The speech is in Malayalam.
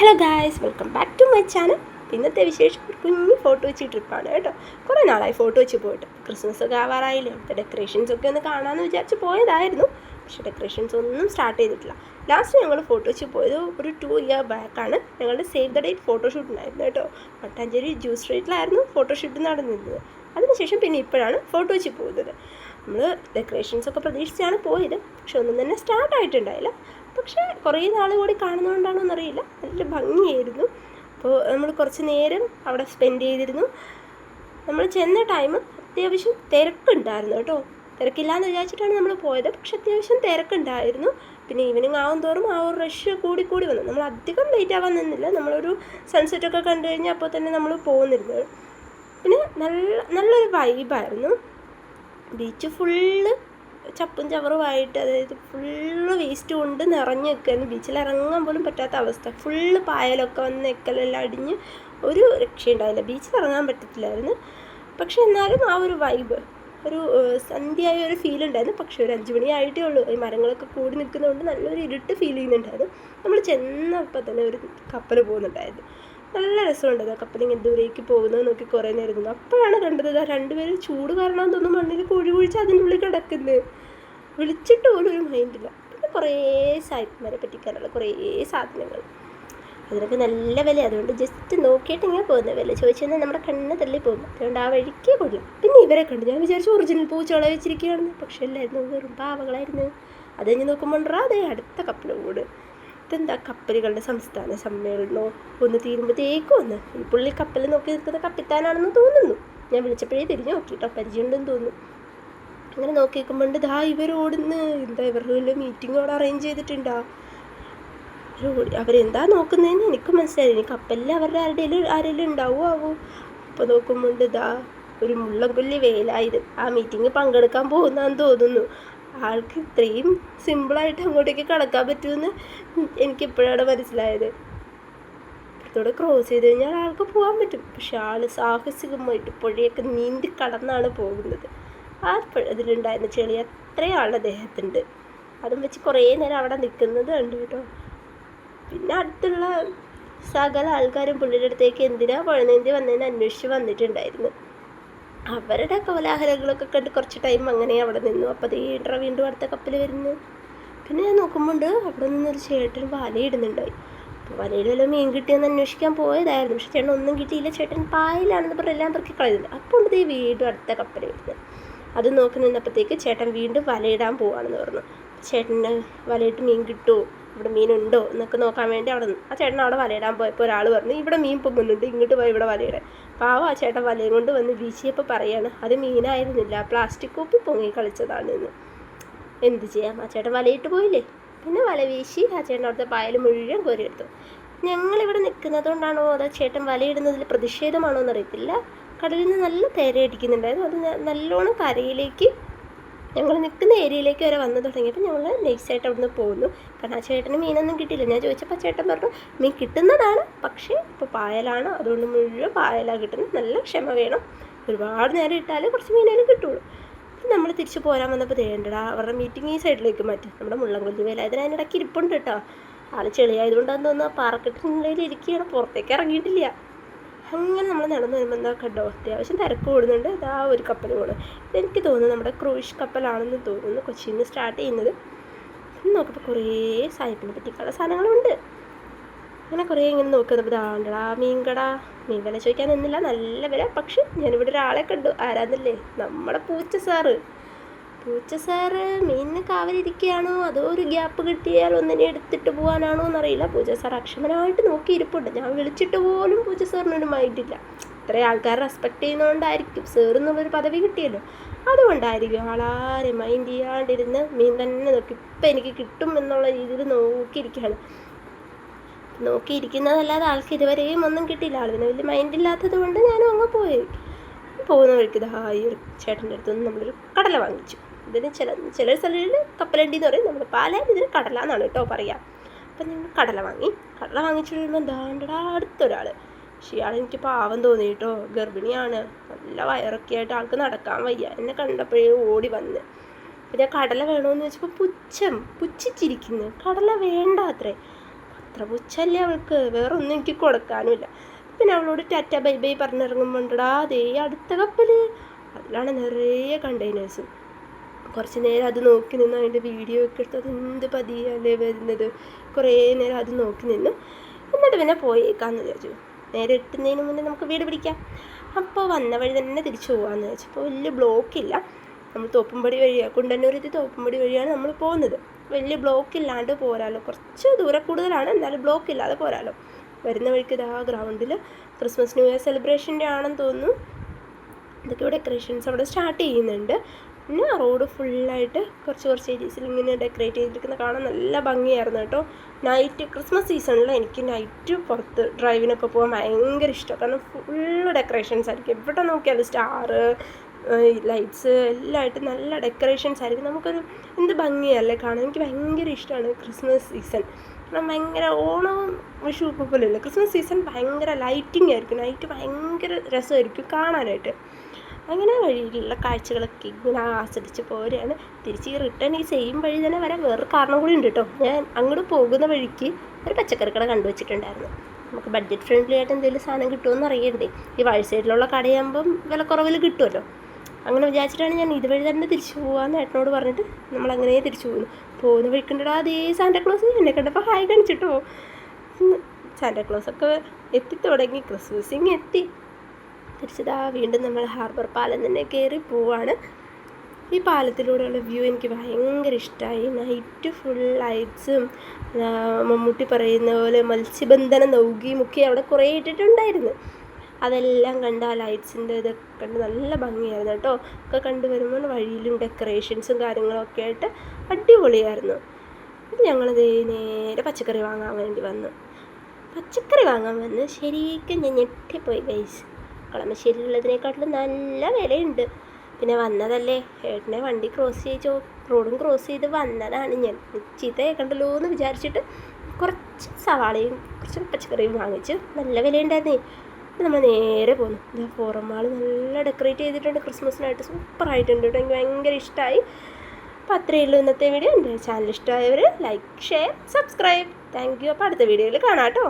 Hello guys welcome back to my channel ഇന്നത്തെ വിശേഷം ഒരു കുഞ്ഞു ഫോട്ടോ വെച്ച് ട്രിപ്പാണ് കേട്ടോ. കുറേ നാളായി ഫോട്ടോ വെച്ച് പോയിട്ട്. ക്രിസ്മസ് ഒക്കെ ആവാറായില്ലേ? അവിടുത്തെ ഡെക്കറേഷൻസ് ഒക്കെ ഒന്ന് കാണാമെന്ന് വിചാരിച്ച് പോയതായിരുന്നു. പക്ഷേ ഡെക്കറേഷൻസ് ഒന്നും സ്റ്റാർട്ട് ചെയ്തിട്ടില്ല. ലാസ്റ്റ് ഞങ്ങൾ ഫോട്ടോ വെച്ച് പോയത് ഒരു ടു ഇയർ ബാക്കാണ് ഞങ്ങളുടെ സേവ് ദ ഡേറ്റ് ഫോട്ടോഷൂട്ട് ഉണ്ടായിരുന്നു കേട്ടോ. മട്ടാഞ്ചേരി ജ്യൂസ് സ്ട്രീറ്റിലായിരുന്നു ഫോട്ടോഷൂട്ട് നടന്നിരുന്നത് അതിനുശേഷം പിന്നെ ഇപ്പോഴാണ് ഫോട്ടോ വെച്ച് പോകുന്നത് നമ്മൾ ഡെക്കറേഷൻസ് ഒക്കെ പ്രതീക്ഷിച്ചാണ് പോയത്. പക്ഷെ ഒന്നും തന്നെ സ്റ്റാർട്ട് ആയിട്ടുണ്ടായില്ല. പക്ഷേ കുറേ നാൾ കൂടി കാണുന്നതുകൊണ്ടാണോ എന്നറിയില്ല നല്ല ഭംഗിയായിരുന്നു. അപ്പോൾ നമ്മൾ കുറച്ച് നേരം അവിടെ സ്പെൻഡ് ചെയ്തിരുന്നു. നമ്മൾ ചെന്ന ടൈം അത്യാവശ്യം തിരക്കുണ്ടായിരുന്നു കേട്ടോ. തിരക്കില്ലാന്ന് വിചാരിച്ചിട്ടാണ് നമ്മൾ പോയത്. പക്ഷെ അത്യാവശ്യം തിരക്കുണ്ടായിരുന്നു. പിന്നെ ഈവനിങ് ആവും തോറും ആ ഒരു റഷ് കൂടി കൂടി വന്നു. നമ്മൾ അധികം ലേറ്റ് ആവാൻ നിന്നില്ല. നമ്മളൊരു സൺസെറ്റൊക്കെ കണ്ടു കഴിഞ്ഞാൽ അപ്പോൾ തന്നെ നമ്മൾ പോകുന്നിരുന്നത് പിന്നെ നല്ല നല്ലൊരു വൈബായിരുന്നു ബീച്ച് ഫുള്ള് ചപ്പും ചവറുമായിട്ട് അതായത് ഫുള്ള് വേസ്റ്റ് കൊണ്ട് നിറഞ്ഞ് നിൽക്കുകയായിരുന്നു ബീച്ചിൽ ഇറങ്ങാൻ പോലും പറ്റാത്ത അവസ്ഥ. ഫുള്ള് പായലൊക്കെ വന്ന് നിൽക്കലെല്ലാം അടിഞ്ഞ് ഒരു രക്ഷയുണ്ടായില്ല. ബീച്ചിൽ ഇറങ്ങാൻ പറ്റത്തില്ലായിരുന്നു. പക്ഷെ എന്നാലും ആ ഒരു വൈബ് ഒരു സന്ധ്യയായ ഒരു ഫീൽ ഉണ്ടായിരുന്നു. പക്ഷെ ഒരു അഞ്ച് മണി ആയിട്ടേ ഉള്ളൂ. ഈ മരങ്ങളൊക്കെ കൂടി നിൽക്കുന്നതുകൊണ്ട് നല്ലൊരു ഇരുട്ട് ഫീൽ ചെയ്യുന്നുണ്ടായിരുന്നു. നമ്മൾ ചെന്നപ്പോൾ തന്നെ ഒരു കപ്പൽ പോകുന്നുണ്ടായിരുന്നു. നല്ല രസമുണ്ടായിരുന്നു. ആ കപ്പൽ ഇങ്ങനെ ദൂരേക്ക് പോകുന്നത് നോക്കി കുറേ നേരം ഇരുന്നു. അപ്പോഴാണ് കണ്ടത് ആ രണ്ടുപേരും ചൂട് കാരണം തോന്നുന്നു മണ്ണിൽ കുഴി കുഴിച്ച് അതിന്റെ ഉള്ളിൽ കിടക്കുന്നത് വിളിച്ചിട്ട് പോലും ഒരു മൈൻഡില്ല കുറേ സായിപ്പന്മാരെ പറ്റിക്കാനുള്ള കുറേ സാധനങ്ങൾ. അതിനൊക്കെ നല്ല വില. അതുകൊണ്ട് ജസ്റ്റ് നോക്കിയിട്ട് ഇങ്ങനെ പോകുന്ന വില. ചോദിച്ചാൽ നമ്മുടെ കണ്ണ് തള്ളി പോകും. അതുകൊണ്ട് ആ വഴിക്കേ പോകില്ല പിന്നെ ഇവരെ കണ്ടു. ഞാൻ വിചാരിച്ചു ഒറിജിനൽ പൂച്ചോള വെച്ചിരിക്കുകയാണെന്ന്. പക്ഷേ അല്ലായിരുന്നു. വെറും പാവകളായിരുന്നു. അത് കഴിഞ്ഞ് നോക്കുമ്പോൾ അതെ അടുത്ത കപ്പൽ കൂട്. ഇതെന്താ കപ്പലുകളുടെ സംസ്ഥാന സമ്മേളനമോ? ഒന്ന് തീരുമ്പോഴത്തേക്കും ഒന്ന്. ഈ പുള്ളി കപ്പൽ നോക്കി നിൽക്കുന്ന കപ്പിത്താനാണെന്ന് തോന്നുന്നു. ഞാൻ വിളിച്ചപ്പോഴേ തിരിഞ്ഞു നോക്കിയിട്ടോ പരിചയമുണ്ടെന്ന് തോന്നുന്നു. അങ്ങനെ നോക്കി ദാ ഇവർ ഓടുന്നു എന്താ ഇവരുടെ വലിയ മീറ്റിംഗ് അവിടെ അറേഞ്ച് ചെയ്തിട്ടുണ്ടോ? അവരെന്താ നോക്കുന്നതെന്ന് എനിക്ക് മനസ്സിലായി എനിക്ക് കപ്പലിൽ അവരുടെ ആരുടെയും ആരെങ്കിലും ഉണ്ടാവുമോ ആവോ? അപ്പോൾ നോക്കുമ്പോൾ ദാ ഒരു മുള്ളംകൊല്ലി വേലായത് ആ മീറ്റിംഗ് പങ്കെടുക്കാൻ പോകുന്നതെന്ന് തോന്നുന്നു. ആൾക്ക് ഇത്രയും സിമ്പിളായിട്ട് അങ്ങോട്ടേക്ക് കടക്കാൻ പറ്റുമെന്ന് എനിക്ക് ഇപ്പോഴാണ് മനസ്സിലായത്. ഇപ്പുറത്തൂടെ ക്രോസ് ചെയ്ത് കഴിഞ്ഞാൽ ആൾക്ക് പോകാൻ പറ്റും. പക്ഷെ ആൾ സാഹസികമായിട്ട് പുഴയൊക്കെ നീന്തി കടന്നാണ് പോകുന്നത്. ആ ഇതിലുണ്ടായിരുന്ന ചെളി അത്രയാണ് അദ്ദേഹത്തിന്റെ അതും വെച്ച് കുറേ നേരം അവിടെ നിൽക്കുന്നത് കണ്ടു കേട്ടോ. പിന്നെ അടുത്തുള്ള സകല ആൾക്കാരും പുള്ളിയുടെ അടുത്തേക്ക് എന്തിനാ പുഴനീന്തി വന്നതിന് അന്വേഷിച്ച് വന്നിട്ടുണ്ടായിരുന്നു. അവരുടെ കോലാഹലങ്ങളൊക്കെ കണ്ട് കുറച്ച് ടൈം അങ്ങനെ അവിടെ നിന്നു. അപ്പോൾ ഇടറ വീണ്ടും അടുത്ത കപ്പിൽ വരുന്നു. പിന്നെ ഞാൻ നോക്കുമ്പോണ്ട് അവിടെ നിന്നൊരു ചേട്ടൻ വലയിടുന്നുണ്ടായി അപ്പോൾ വലയിൽ വല്ല മീൻ കിട്ടിയെന്ന് അന്വേഷിക്കാൻ പോയതായിരുന്നു. പക്ഷെ ചേട്ടൻ ഒന്നും കിട്ടിയില്ല. ചേട്ടൻ പായലാണെന്ന് പറഞ്ഞ് എല്ലാം പെറുക്കി കളയുന്നുണ്ട്. അപ്പോൾ ദേ വീണ്ടും അടുത്ത കപ്പൽ വരുന്നത്. അത് നോക്കി നിന്നപ്പോഴത്തേക്ക് ചേട്ടൻ വീണ്ടും വലയിടാൻ പോവാണെന്ന് പറഞ്ഞു. ചേട്ടന് വലയിട്ട് മീൻ കിട്ടുമോ ഇവിടെ മീനുണ്ടോ എന്നൊക്കെ നോക്കാൻ വേണ്ടി അവിടെ ആ ചേട്ടൻ അവിടെ വലയിടാൻ പോയപ്പോൾ ഒരാൾ പറഞ്ഞു ഇവിടെ മീൻ പൊങ്ങുന്നുണ്ട് ഇങ്ങോട്ട് പോയി ഇവിടെ വലയിടാൻ പാവം ആ ചേട്ടൻ വലയും കൊണ്ട് വന്ന് വീശിയപ്പോൾ പറയാണ് അത് മീനായിരുന്നില്ല പ്ലാസ്റ്റിക് കോപ്പി പൊങ്ങി കളിച്ചതാണ് എന്ന് എന്ത് ചെയ്യാം? ആ ചേട്ടൻ വലയിട്ട് പോയില്ലേ? പിന്നെ വല വീശി ആ ചേട്ടൻ അവിടുത്തെ പായൽ മുഴുവൻ കോരിയെടുത്തു. ഞങ്ങളിവിടെ നിൽക്കുന്നത് കൊണ്ടാണോ അതോ ചേട്ടൻ വലയിടുന്നതിൽ പ്രതിഷേധമാണോ എന്നറിയത്തില്ല കടലിൽ നിന്ന് നല്ല തിര അടിക്കുന്നുണ്ടായിരുന്നു അത് നല്ലോണം കരയിലേക്ക് ഞങ്ങൾ നിൽക്കുന്ന ഏരിയയിലേക്ക് വരെ വന്നു തുടങ്ങിയപ്പോൾ ഞങ്ങൾ നൈസായിട്ട് അവിടുന്ന് പോകുന്നു കാരണം ആ ചേട്ടന് മീനൊന്നും കിട്ടിയില്ല. ഞാൻ ചോദിച്ചപ്പോൾ ചേട്ടൻ പറഞ്ഞു മീൻ കിട്ടുന്നതാണ് പക്ഷേ ഇപ്പോൾ പായലാണ്. അതുകൊണ്ട് മുഴുവൻ പായലാണ് കിട്ടുന്നത്. നല്ല ക്ഷമ വേണം. ഒരുപാട് നേരം ഇട്ടാൽ കുറച്ച് മീനേലും കിട്ടുള്ളൂ. നമ്മൾ തിരിച്ച് പോരാൻ വന്നപ്പോൾ തേണ്ടടാ അവരുടെ മീറ്റിംഗ് ഈ സൈഡിലേക്ക് മാറ്റി. നമ്മുടെ മുള്ളംകൊല്ലി വേലായതിന് അതിനിടയ്ക്ക് ഇരിപ്പുണ്ട് കേട്ടോ. ആൾ ചെളിയായതുകൊണ്ടാന്ന് തോന്നുന്നു ആ പാറക്കെട്ടിനുള്ളിൽ ഇരിക്കുകയാണ് പുറത്തേക്ക് ഇറങ്ങിയിട്ടില്ല. അങ്ങനെ നമ്മൾ നടന്നു വരുമ്പോൾ എന്താ കണ്ടോ? അത്യാവശ്യം തിരക്ക് കൂടുന്നുണ്ട്. ഇതാ ഒരു കപ്പൽ പോകണം ഇതെനിക്ക് തോന്നുന്നു നമ്മുടെ ക്രൂയിഷ് കപ്പലാണെന്ന് തോന്നുന്നു കൊച്ചിയിൽ നിന്ന് സ്റ്റാർട്ട് ചെയ്യുന്നത് നോക്കുമ്പോൾ കുറേ സായിപ്പിനെ പറ്റിയുള്ള സാധനങ്ങളുണ്ട്. അങ്ങനെ കുറേ ഇങ്ങനെ നോക്കുന്നത് ദാണ്ടടാ മീൻകട. മീൻ വില ചോദിക്കാൻ നിന്നില്ല. നല്ല വില. പക്ഷെ ഞാനിവിടെ ഒരാളെ കണ്ടു. ആരാന്നല്ലേ? നമ്മുടെ പൂച്ച സാറ് പൂച്ച സാറ് മീനിന് കാവലിരിക്കുകയാണോ? അതോ ഒരു ഗ്യാപ്പ് കിട്ടിയാൽ ഒന്നിനെ എടുത്തിട്ട് പോകാനാണോ എന്നറിയില്ല. പൂച്ച സാർ അക്ഷമനായിട്ട് നോക്കിയിരിപ്പുണ്ട്. ഞാൻ വിളിച്ചിട്ട് പോലും പൂച്ച സാറിനൊരു മൈൻഡില്ല ഇത്രയും ആൾക്കാർ റെസ്പെക്ട് ചെയ്യുന്നതുകൊണ്ടായിരിക്കും സാർ എന്നുള്ളൊരു പദവി കിട്ടിയല്ലോ. അതുകൊണ്ടായിരിക്കും ആളാരെ മൈൻഡ് ചെയ്യാണ്ടിരുന്ന് മീൻ തന്നെ നോക്കി. ഇപ്പം എനിക്ക് കിട്ടും എന്നുള്ള രീതിയിൽ നോക്കിയിരിക്കുകയാണ്. നോക്കിയിരിക്കുന്നതല്ലാതെ ആൾക്ക് ഇതുവരെയും ഒന്നും കിട്ടിയില്ല. ആളിന് വലിയ മൈൻഡ് ഇല്ലാത്തത് കൊണ്ട് ഞാനും അങ്ങ് പോയി. പോകുന്ന വഴിക്ക് ഇതായി ഒരു ചേട്ടന്റെ അടുത്ത് നിന്ന് നമ്മളൊരു കടല വാങ്ങിച്ചു. ഇതിന് ചില ചില സ്ഥലങ്ങളിൽ കപ്പലണ്ടി എന്ന് പറയും. നമ്മൾ പാലാൻ ഇതിന് കടല എന്നാണ് കേട്ടോ പറയുക അപ്പം ഞങ്ങൾ കടല വാങ്ങി. കടല വാങ്ങിച്ചു കഴിയുമ്പോൾ ദാണ്ടടാ അടുത്തൊരാൾ. പക്ഷേ ഇയാൾ എനിക്ക് പാവം തോന്നി കേട്ടോ. ഗർഭിണിയാണ്. നല്ല വയറൊക്കെ ആയിട്ട് ആൾക്ക് നടക്കാൻ വയ്യ. എന്നെ കണ്ടപ്പോഴേ ഓടി വന്ന്. പിന്നെ കടല വേണമെന്ന് വെച്ചപ്പോൾ പുച്ഛം പുച്ഛിച്ചിരിക്കുന്നു. കടല വേണ്ട അത്രേ. അത്ര പുച്ഛല്ലേ അവൾക്ക്. വേറെ ഒന്നും എനിക്ക് കൊടുക്കാനുമില്ല. പിന്നെ അവളോട് ടാറ്റ ബൈ ബൈ പറഞ്ഞിറങ്ങുമ്പോണ്ടടാ ദേ അടുത്ത കപ്പൽ അതിലാണ് നിറയെ കണ്ടെയ്നേഴ്സും കുറച്ച് നേരം അത് നോക്കി നിന്ന് അതിന്റെ വീഡിയോ ഒക്കെ എടുത്ത് എന്ത് പതിയല്ലേ വരുന്നത്. കുറേ നേരം അത് നോക്കി നിന്ന് എന്നിട്ട് പിന്നെ പോയേക്കാന്ന് വിചാരിച്ചു. നേരെ എത്തുന്നതിന് മുന്നേ നമുക്ക് വീട് പിടിക്കാം. അപ്പോൾ വന്ന വഴി തന്നെ തിരിച്ചു പോകാമെന്ന് വിചാരിച്ചു. അപ്പോൾ വലിയ ബ്ലോക്കില്ല നമ്മൾ തോപ്പുംപടി വഴിയാണ് കുണ്ടന്നൂരെത്തി തോപ്പുംപടി വഴിയാണ് നമ്മൾ പോകുന്നത്. വലിയ ബ്ലോക്ക് ഇല്ലാണ്ട് പോരാലോ. കുറച്ച് ദൂരെ കൂടുതലാണ്. എന്നാലും ബ്ലോക്ക് ഇല്ലാതെ പോരാലോ. വരുന്ന വഴിക്ക് ഇതാ ഗ്രൗണ്ടിൽ ക്രിസ്മസ് ന്യൂ ഇയർ സെലിബ്രേഷന്റെ ആണെന്ന് തോന്നുന്നു. ഇതൊക്കെ ഡെക്കറേഷൻസ് അവിടെ സ്റ്റാർട്ട് ചെയ്യുന്നുണ്ട്. പിന്നെ റോഡ് ഫുള്ളായിട്ട് കുറച്ച് കുറച്ച് ഏരിയസിൽ ഇങ്ങനെ ഡെക്കറേറ്റ് ചെയ്തിരിക്കുന്ന കാണാൻ നല്ല ഭംഗിയായിരുന്നു കേട്ടോ. നൈറ്റ് ക്രിസ്മസ് സീസണിൽ എനിക്ക് നൈറ്റ് പുറത്ത് ഡ്രൈവിനൊക്കെ പോകാൻ ഭയങ്കര ഇഷ്ടമാണ് കാരണം ഫുള്ള് ഡെക്കറേഷൻസ് ആയിരിക്കും. എവിടെ നോക്കിയാലും സ്റ്റാറ് ലൈറ്റ്സ് എല്ലാം ആയിട്ട് നല്ല ഡെക്കറേഷൻസ് ആയിരിക്കും. നമുക്കൊരു എന്ത് ഭംഗിയല്ലേ കാണാൻ? എനിക്ക് ഭയങ്കര ഇഷ്ടമാണ് ക്രിസ്മസ് സീസൺ കാരണം ഭയങ്കര ഓണവും വിഷു ഒക്കെ പോലെയല്ല? ക്രിസ്മസ് സീസൺ ഭയങ്കര ലൈറ്റിംഗ് ആയിരിക്കും. നൈറ്റ് ഭയങ്കര രസമായിരിക്കും കാണാനായിട്ട്. അങ്ങനെ വഴിയിലുള്ള കാഴ്ചകളൊക്കെ ഇങ്ങനെ ആസ്വദിച്ച് പോരുകയാണ്. തിരിച്ച് ഈ റിട്ടേൺ ഈ സെയിം വഴി തന്നെ വരാൻ വേറെ കാരണം കൂടി ഉണ്ട് കേട്ടോ ഞാൻ അങ്ങോട്ട് പോകുന്ന വഴിക്ക് ഒരു പച്ചക്കറി കട കണ്ടു വെച്ചിട്ടുണ്ടായിരുന്നു നമുക്ക് ബഡ്ജറ്റ് ഫ്രണ്ട്ലി ആയിട്ട് എന്തെങ്കിലും സാധനം കിട്ടുമെന്ന് അറിയണ്ടേ? ഈ വഴി സൈഡിലുള്ള കടയാകുമ്പം വില കുറവിൽ കിട്ടുമല്ലോ അങ്ങനെ വിചാരിച്ചിട്ടാണ് ഞാൻ ഇതുവഴി തന്നെ തിരിച്ചു പോകാമെന്ന് ഏട്ടനോട് പറഞ്ഞിട്ട് നമ്മൾ അങ്ങനെ തിരിച്ചു പോകുന്നു പോകുന്ന വഴിക്കുണ്ടോ അതേ സാന്റാക്ലോസ് എന്നെ കണ്ടപ്പോൾ ഹായ് കാണിച്ചിട്ടോ. സാന്റാക്ലോസ് ഒക്കെ എത്തി തുടങ്ങി. ക്രിസ്മസിങ് എത്തി. തിരിച്ചതാ വീണ്ടും നമ്മൾ ഹാർബർ പാലം തന്നെ കയറി പോവാണ്. ഈ പാലത്തിലൂടെയുള്ള വ്യൂ എനിക്ക് ഭയങ്കര ഇഷ്ടമായി നൈറ്റ് ഫുൾ ലൈറ്റ്സും മമ്മൂട്ടി പറയുന്ന പോലെ മത്സ്യബന്ധന നൗകിയും ഒക്കെ അവിടെ കുറേ ഇട്ടിട്ടുണ്ടായിരുന്നു. അതെല്ലാം കണ്ട് ആ ലൈറ്റ്സിന്റെ ഇതൊക്കെ കണ്ട് നല്ല ഭംഗിയായിരുന്നു കേട്ടോ. ഒക്കെ കണ്ടു വരുമ്പോൾ വഴിയിലും ഡെക്കറേഷൻസും കാര്യങ്ങളൊക്കെ ആയിട്ട് അടിപൊളിയായിരുന്നു. ഇത് ഞങ്ങളത് നേരെ പച്ചക്കറി വാങ്ങാൻ വേണ്ടി വന്നു. പച്ചക്കറി വാങ്ങാൻ വന്ന് ശരിക്കും ഞാൻ ഞെട്ടിപ്പോയി ഗൈസ് കളമശ്ശേരിയിലുള്ളതിനെക്കാട്ടിലും നല്ല വിലയുണ്ട്. പിന്നെ വന്നതല്ലേ? ഏട്ടനെ വണ്ടി ക്രോസ് ചെയ്ത് റോഡും ക്രോസ് ചെയ്ത് വന്നതാണ് ഞാൻ. ചീത്ത കേൾക്കണ്ടല്ലോ എന്ന് വിചാരിച്ചിട്ട് കുറച്ച് സവാളയും കുറച്ച് പച്ചക്കറിയും വാങ്ങിച്ച് നല്ല വിലയുണ്ടായിരുന്നേ. നമ്മൾ നേരെ പോന്നു. ഇതാ ഫോറം മാൾ നല്ല ഡെക്കറേറ്റ് ചെയ്തിട്ടുണ്ട്. ക്രിസ്മസിനായിട്ട് സൂപ്പറായിട്ടുണ്ട് കേട്ടോ. എനിക്ക് ഭയങ്കര ഇഷ്ടമായി അപ്പോൾ അത്രയേ ഉള്ളൂ ഇന്നത്തെ വീഡിയോ എന്റെ channel ഇഷ്ടമായവർ like share subscribe thank you അപ്പോൾ അടുത്ത വീഡിയോയിൽ കാണാം കേട്ടോ.